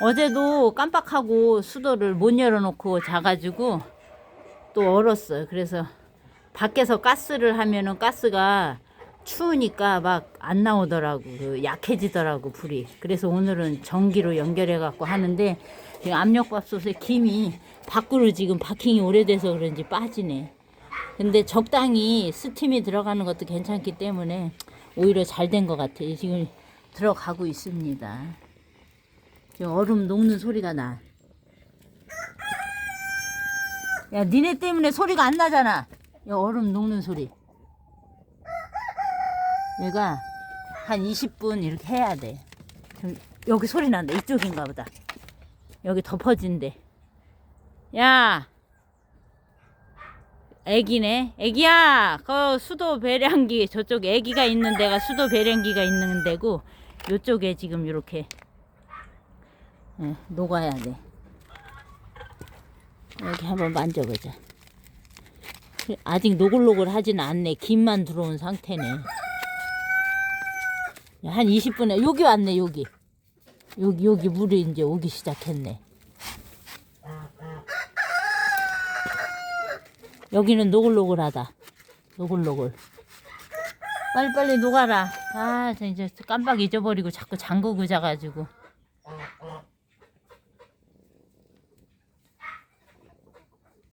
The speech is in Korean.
어제도 깜빡하고 수도를 못 열어놓고 자가지고 또 얼었어요. 그래서 밖에서 가스를 하면은 가스가 추우니까 막 안 나오더라고. 그 약해지더라고, 불이. 그래서 오늘은 전기로 연결해갖고 하는데 지금 압력밥솥에 김이 밖으로 지금 바킹이 오래돼서 그런지 빠지네. 근데 적당히 스팀이 들어가는 것도 괜찮기 때문에 오히려 잘 된 것 같아요. 지금 들어가고 있습니다. 얼음 녹는 소리가 나. 야, 니네 때문에 소리가 안 나잖아. 야, 얼음 녹는 소리. 얘가 한 20분 이렇게 해야 돼. 여기 소리 난다. 이쪽인가 보다. 여기 덮어진대. 야! 애기네. 애기야! 그 수도 배량기, 저쪽에 애기가 있는 데가 수도 배량기가 있는 데고, 요쪽에 지금 이렇게 예, 녹아야 돼. 여기 한번 만져보자. 아직 노글노글 하진 않네. 김만 들어온 상태네. 야, 한 20분에 여기 왔네 여기. 여기 여기 물이 이제 오기 시작했네. 여기는 노글노글하다. 노글노글. 빨리빨리 녹아라. 아, 저 이제 깜빡 잊어버리고 자꾸 잠그고 자가지고.